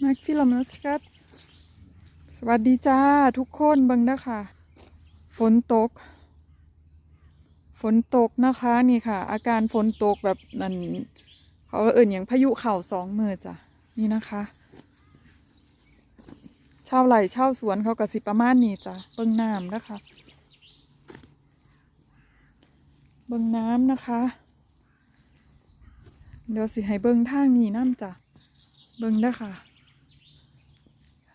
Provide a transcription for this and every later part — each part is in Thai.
แม็กฟิลมนัสกัดสวัสดีจ้าทุกคนบิ่งนะคะฝนตก ฝนตกนะคะนี่ค่ะ อาการฝนตกแบบนั่นเขาเอิ่นอย่างพายุเข่าสองมือจ้ะนี่นะคะเช่าวไหลเช่าวสวนเขากระสิประมาณนี้จ้ะเบิ่งน้ำนะคะ เบิ่งน้ำนะคะ เดี๋ยวสิให้เบิ่งทางนี้น้ำจ้ะ เบิ่งเด้อค่ะ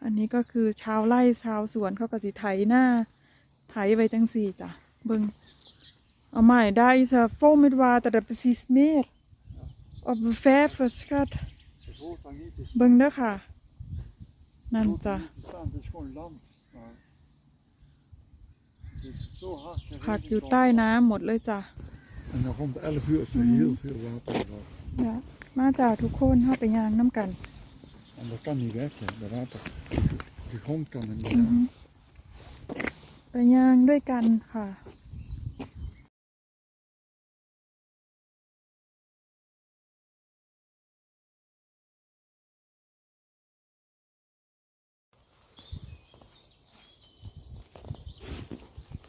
อันนี้ก็คือชาวไร่ชาวสวนเขาก็สิไถหน้าไถไว้จังสี่จ้ะ เบิ่งเอาใหม่ได้ is a vol met water dat precies meer op een vijver schat Het hoort daar niet te เบิ่งเด้อค่ะ นั่น hoort จ้ะ daar niet te staan, het is gewoon land. Maar het is zo hard ผัก geregend อยู่ al. ใต้น้ำหมดเลยจ้ะ En dan rond 11 uur is er heel veel water eraf. เนี่ยมาจากทุกคนเข้าไปยางน้ำกัน En dat kan niet weg, hè. dat water. De grond kan er niet อือ aan. ฮึไปย่างด้วยกันค่ะ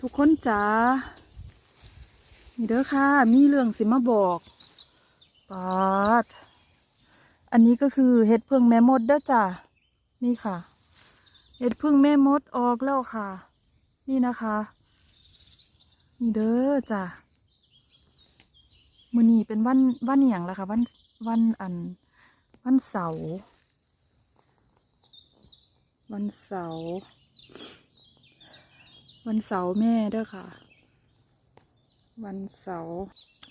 ทุกคนจ๋านี่เด้อค่ะ มีเรื่องสิมาบอก ปาด อันนี้ก็คือเห็ดเพิงแม่มดเด้อจ้ะ นี่ค่ะ เห็ดพึ่งแม่มดออกแล้วค่ะ นี่นะคะ นี่เด้อจ้ะมือนี้เป็นวันวันอหย่างละค่ะวันวันอัน วันเสาร์วันเสาร์วันเสาร์แม่เด้อค่ะ วันเสาร์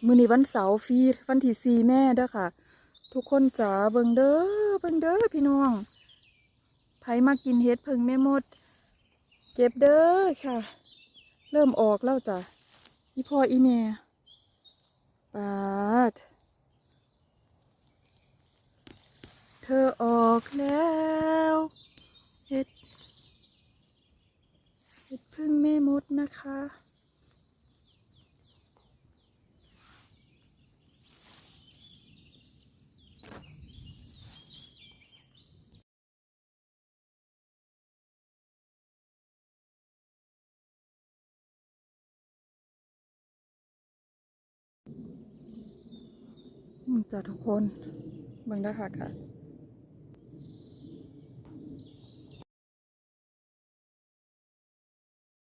มือนี้วันเสาร์ฟีวันที่สี่แม่เด้อค่ะ ทุกคนจ๋าเบิ่งเด้อเบิ่งเด้อพี่น้องไผมากินเห็ดเพิงแม่มดเจ็บเด้อค่ะ เริ่มออกแล้วจ้ะอีพ่ออีแม่ปาดเธอออกแล้วเห็ดเห็ดพึ่งแม่มดนะคะ จ้าทุกคนเบิ่งได้ค่ะค่ะ